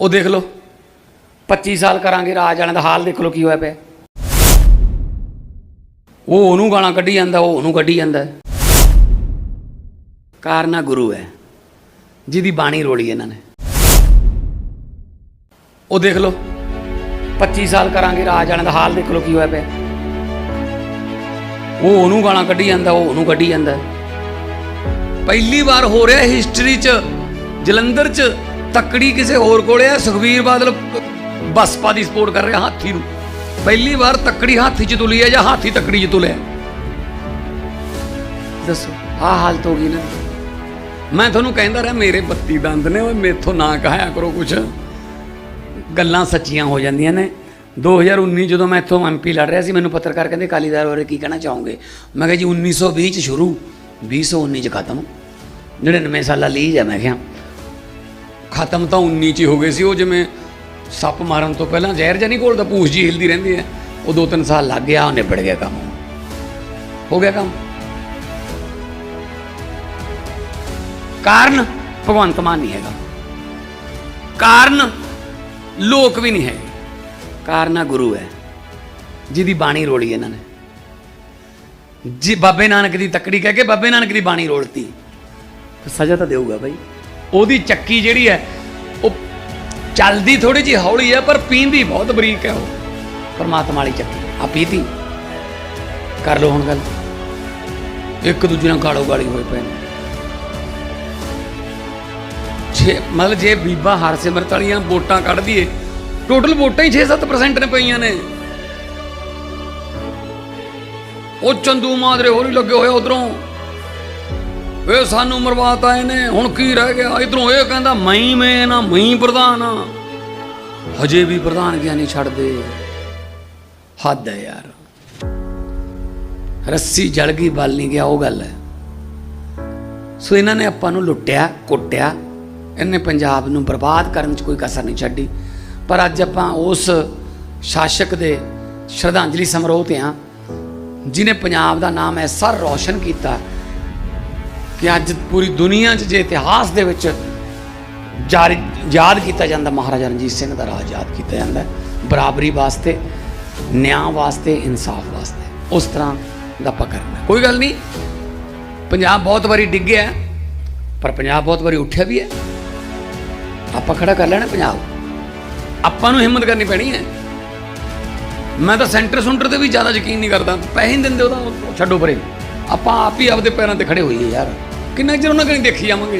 ਉਹ ਦੇਖ ਲਓ। 25 ਸਾਲ ਕਰਾਂਗੇ ਰਾਜ ਵਾਲਿਆਂ ਦਾ ਹਾਲ ਦੇਖ ਲਓ ਕੀ ਹੋਇਆ ਪਿਆ। ਉਹ ਉਹਨੂੰ ਗਾਲਾਂ ਕੱਢੀ ਜਾਂਦਾ, ਉਹ ਉਹਨੂੰ ਕੱਢੀ ਜਾਂਦਾ। ਕਾਰਨਾ ਗੁਰੂ ਹੈ, ਜਿਹਦੀ ਬਾਣੀ ਰੋਲੀ ਇਹਨਾਂ ਨੇ। ਉਹ ਦੇਖ ਲਓ 25 ਸਾਲ ਕਰਾਂਗੇ ਰਾਜ ਵਾਲਿਆਂ ਦਾ ਹਾਲ ਦੇਖ ਲਓ ਕੀ ਹੋਇਆ ਪਿਆ। ਉਹ ਉਹਨੂੰ ਗਾਲਾਂ ਕੱਢੀ ਜਾਂਦਾ, ਉਹ ਉਹਨੂੰ ਕੱਢੀ ਜਾਂਦਾ। ਪਹਿਲੀ ਵਾਰ ਹੋ ਰਿਹਾ ਹਿਸਟਰੀ 'ਚ, ਜਲੰਧਰ 'ਚ ਤੱਕੜੀ ਕਿਸੇ ਹੋਰ ਕੋਲੇ ਆ ਸੁਖਵੀਰ ਬਾਦਲ ਬਸਪਾ ਦੀ ਸਪੋਰਟ ਕਰ ਰਿਹਾ ਹਾਥੀ ਨੂੰ। ਪਹਿਲੀ ਵਾਰ ਤੱਕੜੀ ਹਾਥੀ 'ਚ ਤੁਲੀ ਹੈ ਜਾਂ ਹਾਥੀ ਤੱਕੜੀ 'ਚ ਤੁਲਿਆ? ਦੱਸੋ, ਆਹ ਹਾਲਤ ਹੋ ਗਈ ਨਾ। ਮੈਂ ਤੁਹਾਨੂੰ ਕਹਿੰਦਾ ਰਿਹਾ, ਮੇਰੇ 32 ਦੰਦ ਨੇ, ਓਏ ਮੇਥੋਂ ਨਾ ਕਹਾਇਆ ਕਰੋ ਕੁਛ। ਗੱਲਾਂ ਸੱਚੀਆਂ ਹੋ ਜਾਂਦੀਆਂ ਨੇ। 2019 ਜਦੋਂ ਮੈਂ ਇੱਥੋਂ ਐਮਪੀ ਲੜ ਰਿਹਾ ਸੀ, ਮੈਨੂੰ ਪੱਤਰਕਾਰ ਕਹਿੰਦੇ ਕਾਲੀਦਾਰ ਬਾਰੇ ਕੀ ਕਹਿਣਾ ਚਾਹੋਗੇ? ਮੈਂ ਕਿਹਾ ਜੀ 1920 ਚ ਸ਼ੁਰੂ 2019 ਚ ਖਤਮ। 99 ਸਾਲਾਂ ਲਈ ਹੈ, ਮੈਂ ਕਿਹਾ। ਖਤਮ ਤਾਂ 19 ਚ ਹੀ ਹੋ ਗਏ ਸੀ, ਉਹ ਜਿਵੇਂ ਸੱਪ ਮਾਰਨ ਤੋਂ ਪਹਿਲਾਂ ਜ਼ਹਿਰ ਜਾਂ ਨਹੀਂ ਘੋਲਦਾ ਪੂਛ ਜੀ ਹਿਲਦੀ ਰਹਿੰਦੀ ਹੈ। ਉਹ ਦੋ ਤਿੰਨ ਸਾਲ ਲੱਗ ਗਿਆ, ਉਹ ਨਿਬੜ ਗਿਆ ਕੰਮ। ਹੋ ਗਿਆ ਕੰਮ। ਕਾਰਨ ਭਗਵੰਤ ਮਾਨ ਨਹੀਂ ਹੈਗਾ। ਕਾਰਨ ਲੋਕ ਵੀ ਨਹੀਂ ਹੈ ਕਾਰਨਾ ਗੁਰੂ ਹੈ, ਜਿਹਦੀ ਬਾਣੀ ਰੋਲੀ ਇਹਨਾਂ ਨੇ। ਜੀ ਬਾਬੇ ਨਾਨਕ ਦੀ ਤੱਕੜੀ ਕਹਿ ਕੇ ਬਾਬੇ ਨਾਨਕ ਦੀ ਬਾਣੀ ਰੋਲਤੀ, ਤਾਂ ਸਜ਼ਾ ਤਾਂ ਦੇਊਗਾ ਭਾਈ ਉਹਦੀ ਚੱਕੀ ਜਿਹੜੀ ਹੈ ਚੱਲਦੀ ਥੋੜੀ ਜਿਹੀ ਹੌਲੀ ਹੈ, ਪਰ ਪੀਂਦੀ ਬਹੁਤ ਬਰੀਕ ਹੈ ਉਹ। ਪਰਮਾਤਮਾ ਵਾਲੀ ਚੱਕੀ, ਆ ਪੀਤੀ। ਕਰ ਲਓ ਹੁਣ ਗੱਲ। ਇੱਕ ਦੂਜੇ ਨਾਲ ਗਾਲੋ ਗਾਲੀ ਹੋਏ ਪਏ ਨੇ। ਛੇ, ਮਤਲਬ ਜੇ ਬੀਬਾ ਹਰਸਿਮਰਤ ਵਾਲੀਆਂ ਵੋਟਾਂ ਕੱਢ ਦਈਏ, ਟੋਟਲ ਵੋਟਾਂ ਹੀ 6-7% ਨੇ ਪਈਆਂ ਨੇ। ਉਹ ਚੰਦੂ ਮਾਦਰੇ ਹੋਰੀ ਲੱਗੇ ਹੋਏ ਉਧਰੋਂ। ਵੇ ਸਾਨੂੰ ਮਰਵਾਤਾ ਇਹਨੇ। ਹੁਣ ਕੀ ਰਹਿ ਗਿਆ? ਇਧਰੋਂ ਇਹ ਕਹਿੰਦਾ, ਮੈਂ ਮੈਂ ਨਾ ਮੈਂ ਪ੍ਰਧਾਨ ਆ। ਹਜੇ ਵੀ ਪ੍ਰਧਾਨ ਗਿਆ ਛੱਡਦੇ। ਹੱਦ ਹੈ ਯਾਰ। ਰੱਸੀ ਜਲ ਗਈ, ਬਲ ਨਹੀਂ ਗਿਆ, ਉਹ ਗੱਲ ਹੈ। ਸੋ ਇਹਨਾਂ ਨੇ ਆਪਾਂ ਨੂੰ ਲੁੱਟਿਆ, ਕੁੱਟਿਆ। ਇਹਨੇ ਪੰਜਾਬ ਨੂੰ ਬਰਬਾਦ ਕਰਨ 'ਚ ਕੋਈ ਕਸਰ ਨਹੀਂ ਛੱਡੀ। ਪਰ ਅੱਜ ਆਪਾਂ ਉਸ ਸ਼ਾਸਕ ਦੇ ਸ਼ਰਧਾਂਜਲੀ ਸਮਾਰੋਹ ਤੇ ਆ ਜਿਨੇ ਪੰਜਾਬ ਦਾ ਨਾਮ ਐਸਾ ਰੌਸ਼ਨ ਕੀਤਾ ਕਿ ਅੱਜ ਪੂਰੀ ਦੁਨੀਆ 'ਚ ਜੇ ਇਤਿਹਾਸ ਦੇ ਵਿੱਚ ਜਾਰੀ ਯਾਦ ਕੀਤਾ ਜਾਂਦਾ, ਮਹਾਰਾਜਾ ਰਣਜੀਤ ਸਿੰਘ ਦਾ ਰਾਜ ਯਾਦ ਕੀਤਾ ਜਾਂਦਾ, ਬਰਾਬਰੀ ਵਾਸਤੇ, ਨਿਆਂ ਵਾਸਤੇ, ਇਨਸਾਫ ਵਾਸਤੇ, ਉਸ ਤਰ੍ਹਾਂ ਦਾ ਆਪਾਂ ਕਰਨਾ ਕੋਈ ਗੱਲ ਨਹੀਂ, ਪੰਜਾਬ ਬਹੁਤ ਵਾਰੀ ਡਿੱਗਿਆ ਪਰ ਪੰਜਾਬ ਬਹੁਤ ਵਾਰੀ ਉੱਠਿਆ ਵੀ ਹੈ। ਆਪਾਂ ਖੜਾ ਕਰ ਲੈਣਾ ਪੰਜਾਬ। ਆਪਾਂ ਨੂੰ ਹਿੰਮਤ ਕਰਨੀ ਪੈਣੀ ਹੈ। ਮੈਂ ਤਾਂ ਸੈਂਟਰ ਸੁੰਟਰ ਤੇ ਵੀ ਜ਼ਿਆਦਾ ਯਕੀਨ ਨਹੀਂ ਕਰਦਾ। ਪੈਸੇ ਨਹੀਂ ਦਿੰਦੇ ਉਹਦਾ, ਉਹ ਛੱਡੋ ਪਰੇ। ਆਪਾਂ ਆਪ ਹੀ ਆਪਦੇ ਪੈਰਾਂ ਤੇ ਖੜੇ ਹੋਈਏ ਯਾਰ। ਕਿੰਨਾ ਚਿਰ ਉਹਨਾਂ ਕਣੀ ਦੇਖੀ ਜਾਵਾਂਗੇ?